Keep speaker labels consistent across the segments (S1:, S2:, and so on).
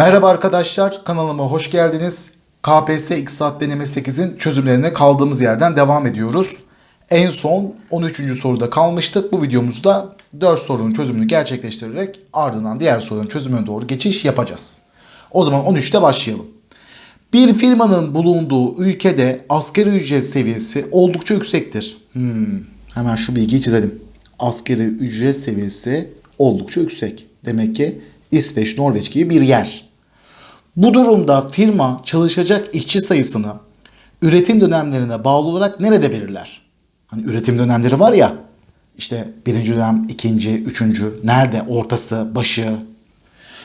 S1: Merhaba arkadaşlar, kanalıma hoş geldiniz. KPSS İktisat Deneme 8'in çözümlerine kaldığımız yerden devam ediyoruz. En son 13. soruda kalmıştık. Bu videomuzda 4 sorunun çözümünü gerçekleştirerek ardından diğer sorunun çözümüne doğru geçiş yapacağız. O zaman 13'te başlayalım. Bir firmanın bulunduğu ülkede asgari ücret seviyesi oldukça yüksektir. Hmm, hemen şu bilgiyi çizelim. Asgari ücret seviyesi oldukça yüksek. Demek ki İsveç, Norveç gibi bir yer. Bu durumda firma çalışacak işçi sayısını üretim dönemlerine bağlı olarak nerede belirler? Hani üretim dönemleri var ya, işte birinci dönem, ikinci, üçüncü, nerede, ortası, başı.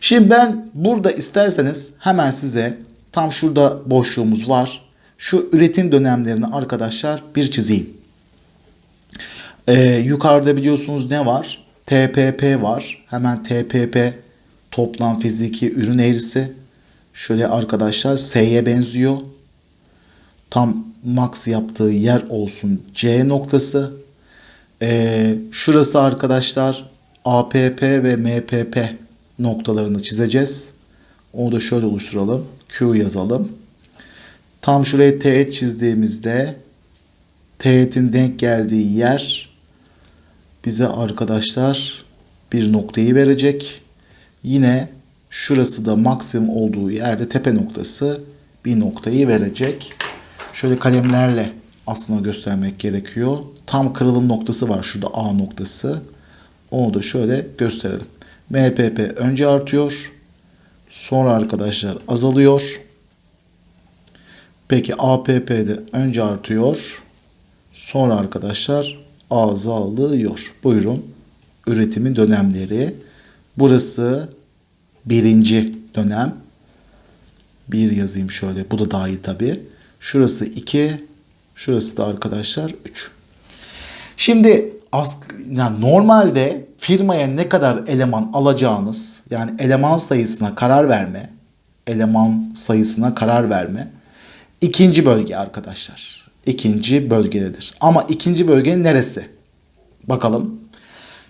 S1: Şimdi ben burada isterseniz hemen size tam şurada boşluğumuz var. Şu üretim dönemlerini arkadaşlar bir çizeyim. Ee, yukarıda biliyorsunuz ne var? TPP var. Hemen TPP toplam fiziki ürün eğrisi. Şöyle arkadaşlar S'ye benziyor. Tam max yaptığı yer olsun C noktası. Ee, şurası arkadaşlar APP ve MPP noktalarını çizeceğiz. Onu da şöyle oluşturalım. Q yazalım. Tam şuraya teğet çizdiğimizde teğetin denk geldiği yer bize arkadaşlar bir noktayı verecek. Yine şurası da maksimum olduğu yerde tepe noktası bir noktayı verecek. Şöyle kalemlerle aslında göstermek gerekiyor. Tam kırılım noktası var şurada A noktası. Onu da şöyle gösterelim. MPP önce artıyor. Sonra arkadaşlar azalıyor. Peki APP de önce artıyor. Sonra arkadaşlar azalıyor. Buyurun. Üretimin dönemleri. Burası birinci dönem. Bir yazayım şöyle. Bu da dahil tabi. Şurası 2. Şurası da arkadaşlar 3. Şimdi ask yani normalde firmaya ne kadar eleman alacağınız yani eleman sayısına karar verme eleman sayısına karar verme ikinci bölge arkadaşlar. İkinci bölgededir. Ama ikinci bölgenin neresi? Bakalım.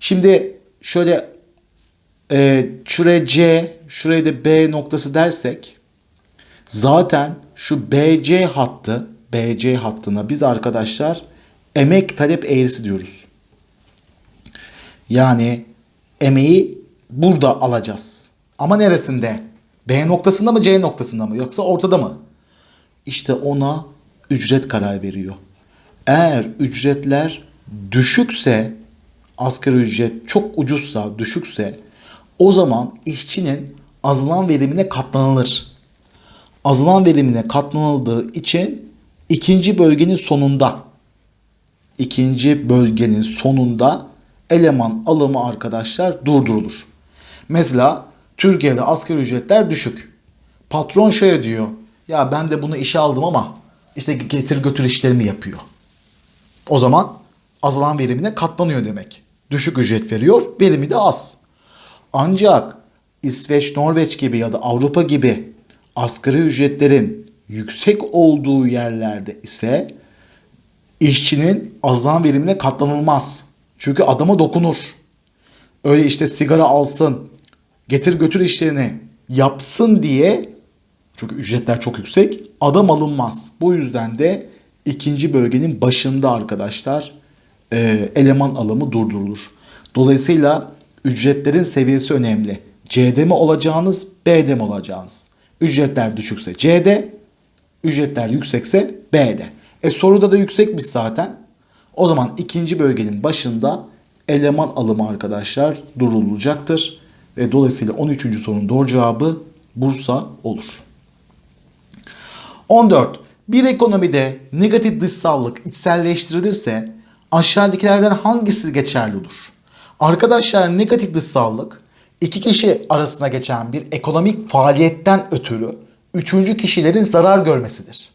S1: Şimdi şöyle e, şuraya C, şuraya da B noktası dersek zaten şu BC hattı, BC hattına biz arkadaşlar emek talep eğrisi diyoruz. Yani emeği burada alacağız. Ama neresinde? B noktasında mı C noktasında mı yoksa ortada mı? İşte ona ücret karar veriyor. Eğer ücretler düşükse asgari ücret çok ucuzsa, düşükse o zaman işçinin azalan verimine katlanılır. Azalan verimine katlanıldığı için ikinci bölgenin sonunda ikinci bölgenin sonunda eleman alımı arkadaşlar durdurulur. Mesela Türkiye'de asgari ücretler düşük. Patron şöyle diyor. Ya ben de bunu işe aldım ama işte getir götür işlerimi yapıyor. O zaman azalan verimine katlanıyor demek. Düşük ücret veriyor, verimi de az. Ancak İsveç, Norveç gibi ya da Avrupa gibi asgari ücretlerin yüksek olduğu yerlerde ise işçinin azalan verimine katlanılmaz. Çünkü adama dokunur. Öyle işte sigara alsın, getir götür işlerini yapsın diye çünkü ücretler çok yüksek adam alınmaz. Bu yüzden de ikinci bölgenin başında arkadaşlar eleman alımı durdurulur. Dolayısıyla ücretlerin seviyesi önemli. C'de mi olacağınız, B'de mi olacağınız? Ücretler düşükse C'de, ücretler yüksekse B'de. E soruda da yüksekmiş zaten. O zaman ikinci bölgenin başında eleman alımı arkadaşlar durulacaktır. Ve dolayısıyla 13. sorunun doğru cevabı Bursa olur. 14. Bir ekonomide negatif dışsallık içselleştirilirse aşağıdakilerden hangisi geçerli olur? Arkadaşlar negatif dışsallık iki kişi arasında geçen bir ekonomik faaliyetten ötürü üçüncü kişilerin zarar görmesidir.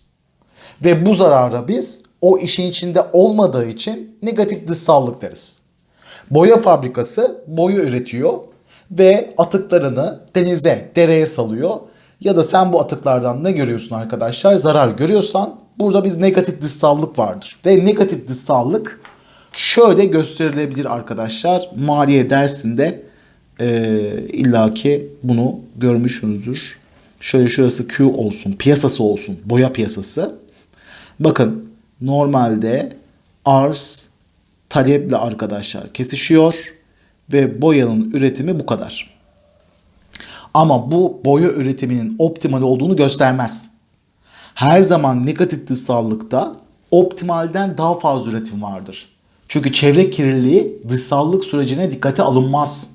S1: Ve bu zarara biz o işin içinde olmadığı için negatif dışsallık deriz. Boya fabrikası boya üretiyor ve atıklarını denize, dereye salıyor. Ya da sen bu atıklardan ne görüyorsun arkadaşlar? Zarar görüyorsan burada bir negatif dışsallık vardır. Ve negatif dışsallık şöyle gösterilebilir arkadaşlar. Maliye dersinde Ee, İlla ki bunu görmüşsünüzdür. Şöyle şurası Q olsun, piyasası olsun, boya piyasası. Bakın normalde arz taleple arkadaşlar kesişiyor ve boyanın üretimi bu kadar. Ama bu boya üretiminin optimal olduğunu göstermez. Her zaman negatif dışsallıkta optimalden daha fazla üretim vardır. Çünkü çevre kirliliği dışsallık sürecine dikkate alınmaz.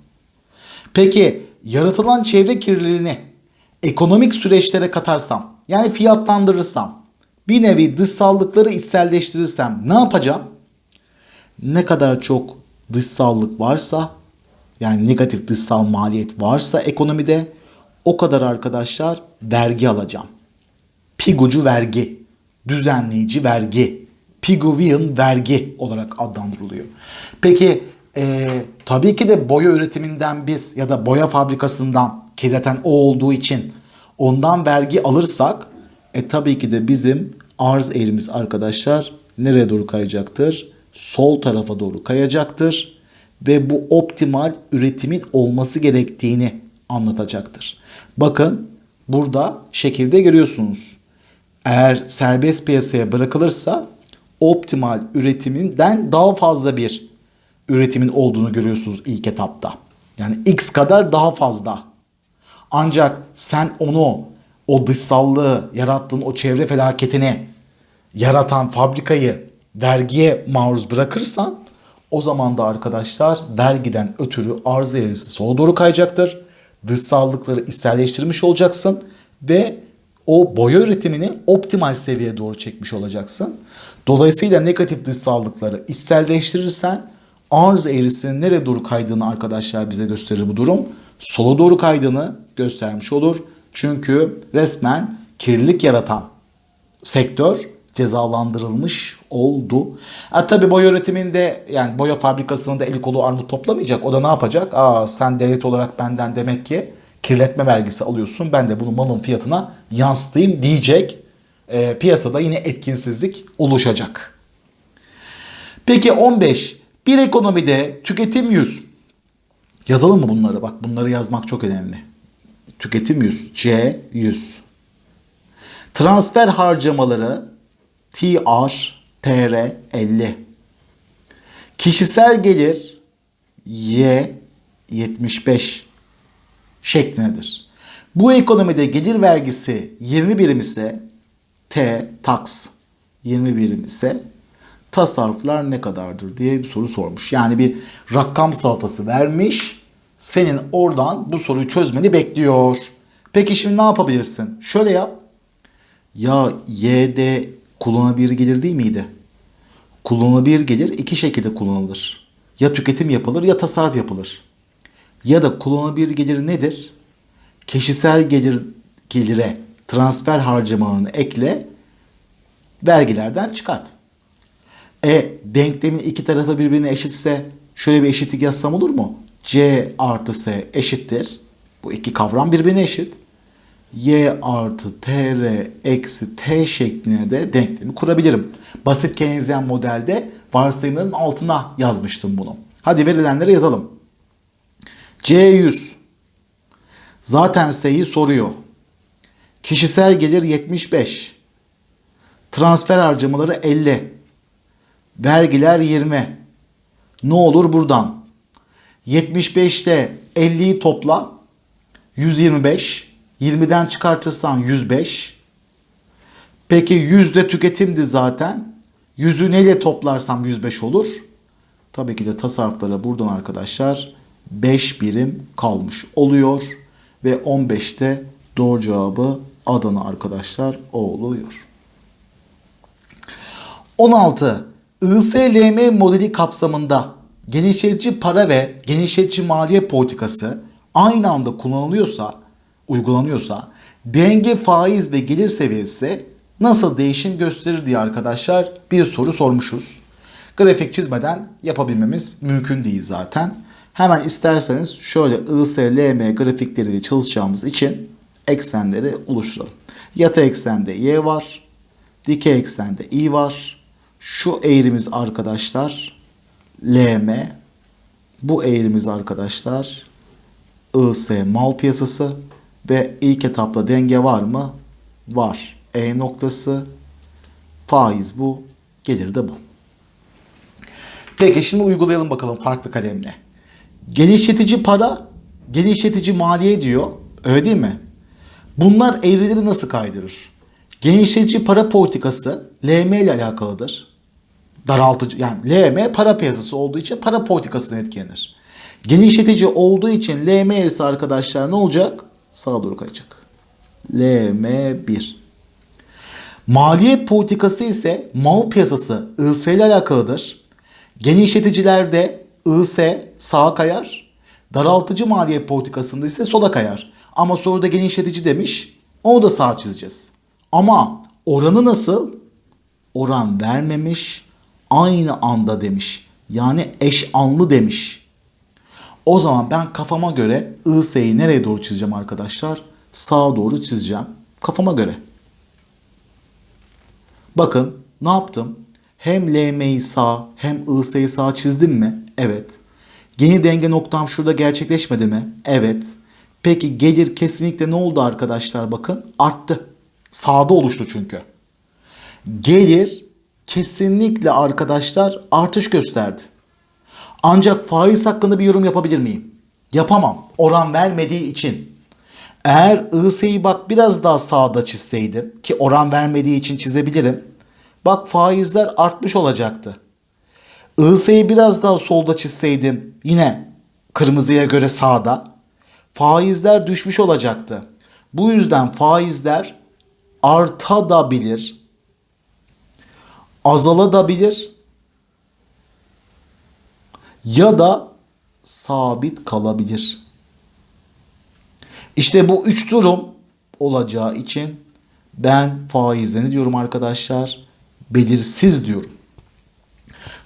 S1: Peki yaratılan çevre kirliliğini ekonomik süreçlere katarsam, yani fiyatlandırırsam, bir nevi dışsallıkları içselleştirirsem ne yapacağım? Ne kadar çok dışsallık varsa, yani negatif dışsal maliyet varsa ekonomide o kadar arkadaşlar vergi alacağım. Pigucu vergi, düzenleyici vergi, Piguvian vergi olarak adlandırılıyor. Peki e, tabii ki de boya üretiminden biz ya da boya fabrikasından kirleten o olduğu için ondan vergi alırsak e tabii ki de bizim arz eğrimiz arkadaşlar nereye doğru kayacaktır? Sol tarafa doğru kayacaktır ve bu optimal üretimin olması gerektiğini anlatacaktır. Bakın burada şekilde görüyorsunuz. Eğer serbest piyasaya bırakılırsa optimal üretiminden daha fazla bir üretimin olduğunu görüyorsunuz ilk etapta. Yani x kadar daha fazla. Ancak sen onu o dışsallığı yarattığın o çevre felaketini yaratan fabrikayı vergiye maruz bırakırsan o zaman da arkadaşlar vergiden ötürü arz eğrisi sola doğru kayacaktır. Dışsallıkları içselleştirmiş olacaksın ve o boya üretimini optimal seviyeye doğru çekmiş olacaksın. Dolayısıyla negatif dışsallıkları içselleştirirsen arz eğrisinin nereye doğru kaydığını arkadaşlar bize gösterir bu durum. Sola doğru kaydığını göstermiş olur. Çünkü resmen kirlilik yaratan sektör cezalandırılmış oldu. E tabi boya üretiminde yani boya fabrikasında eli kolu armut toplamayacak. O da ne yapacak? Aa sen devlet olarak benden demek ki kirletme vergisi alıyorsun. Ben de bunu malın fiyatına yansıtayım diyecek. E, piyasada yine etkinsizlik oluşacak. Peki 15. Bir ekonomide tüketim 100. Yazalım mı bunları? Bak bunları yazmak çok önemli. Tüketim 100. C 100. Transfer harcamaları TR TR 50. Kişisel gelir Y 75 şeklindedir. Bu ekonomide gelir vergisi 20 birim ise T tax 20 birim ise tasarruflar ne kadardır diye bir soru sormuş. Yani bir rakam salatası vermiş. Senin oradan bu soruyu çözmeni bekliyor. Peki şimdi ne yapabilirsin? Şöyle yap. Ya YD kullanılabilir gelir değil miydi? Kullanılabilir gelir iki şekilde kullanılır. Ya tüketim yapılır ya tasarruf yapılır. Ya da kullanılabilir gelir nedir? Kişisel gelir gelire transfer harcamalarını ekle, vergilerden çıkart. E denklemin iki tarafı birbirine eşitse şöyle bir eşitlik yazsam olur mu? C artı S eşittir. Bu iki kavram birbirine eşit. Y artı TR eksi T şeklinde de denklemi kurabilirim. Basit Keynesian modelde varsayımların altına yazmıştım bunu. Hadi verilenleri yazalım. C100 zaten S'yi soruyor. Kişisel gelir 75. Transfer harcamaları 50. Vergiler 20. Ne olur buradan? 75 ile 50'yi topla. 125. 20'den çıkartırsan 105. Peki 100 de tüketimdi zaten. 100'ü neyle toplarsam 105 olur? Tabii ki de tasarruflara buradan arkadaşlar 5 birim kalmış oluyor. Ve 15'te doğru cevabı Adana arkadaşlar o oluyor. 16. ISLM modeli kapsamında genişletici para ve genişletici maliye politikası aynı anda kullanılıyorsa, uygulanıyorsa denge faiz ve gelir seviyesi nasıl değişim gösterir diye arkadaşlar bir soru sormuşuz. Grafik çizmeden yapabilmemiz mümkün değil zaten. Hemen isterseniz şöyle ISLM grafikleriyle çalışacağımız için eksenleri oluşturalım. Yatay eksende Y var. Dikey eksende I var. Şu eğrimiz arkadaşlar LM. Bu eğrimiz arkadaşlar IS mal piyasası ve ilk etapta denge var mı? Var. E noktası faiz bu. Gelir de bu. Peki şimdi uygulayalım bakalım farklı kalemle. Genişletici para, genişletici maliye diyor. Öyle değil mi? Bunlar eğrileri nasıl kaydırır? Genişletici para politikası LM ile alakalıdır. Daraltıcı yani LM para piyasası olduğu için para politikasından etkilenir. Genişletici olduğu için LM eğrisi arkadaşlar ne olacak? Sağa doğru kayacak. LM1. Maliye politikası ise mal piyasası IS ile alakalıdır. Genişleticilerde IS sağa kayar. Daraltıcı maliye politikasında ise sola kayar. Ama soruda genişletici demiş. Onu da sağa çizeceğiz. Ama oranı nasıl? Oran vermemiş. Aynı anda demiş. Yani eş anlı demiş. O zaman ben kafama göre IS'yi nereye doğru çizeceğim arkadaşlar? Sağa doğru çizeceğim. Kafama göre. Bakın ne yaptım? Hem LM'yi sağ hem IS'yi sağ çizdim mi? Evet. Yeni denge noktam şurada gerçekleşmedi mi? Evet. Peki gelir kesinlikle ne oldu arkadaşlar bakın? Arttı. Sağda oluştu çünkü. Gelir kesinlikle arkadaşlar artış gösterdi. Ancak faiz hakkında bir yorum yapabilir miyim? Yapamam. Oran vermediği için. Eğer IS'yi bak biraz daha sağda çizseydim ki oran vermediği için çizebilirim. Bak faizler artmış olacaktı. IS'yi biraz daha solda çizseydim yine kırmızıya göre sağda faizler düşmüş olacaktı. Bu yüzden faizler artabilir, azalabilir ya da sabit kalabilir. İşte bu üç durum olacağı için ben faizde ne diyorum arkadaşlar? Belirsiz diyorum.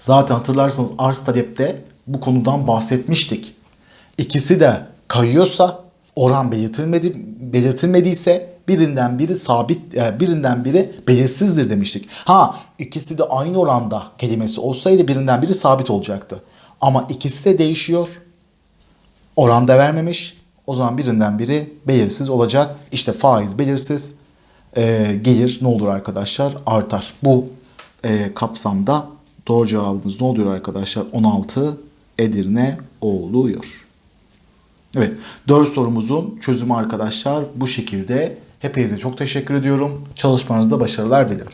S1: Zaten hatırlarsanız arz talepte bu konudan bahsetmiştik. İkisi de kayıyorsa oran belirtilmedi, belirtilmediyse birinden biri sabit, e, birinden biri belirsizdir demiştik. Ha ikisi de aynı oranda kelimesi olsaydı birinden biri sabit olacaktı. Ama ikisi de değişiyor. Oran da vermemiş. O zaman birinden biri belirsiz olacak. İşte faiz belirsiz. E, gelir ne olur arkadaşlar? Artar. Bu e, kapsamda doğru cevabımız ne oluyor arkadaşlar? 16 Edirne oluyor. Evet, 4 sorumuzun çözümü arkadaşlar bu şekilde. Hepinize çok teşekkür ediyorum. Çalışmanızda başarılar dilerim.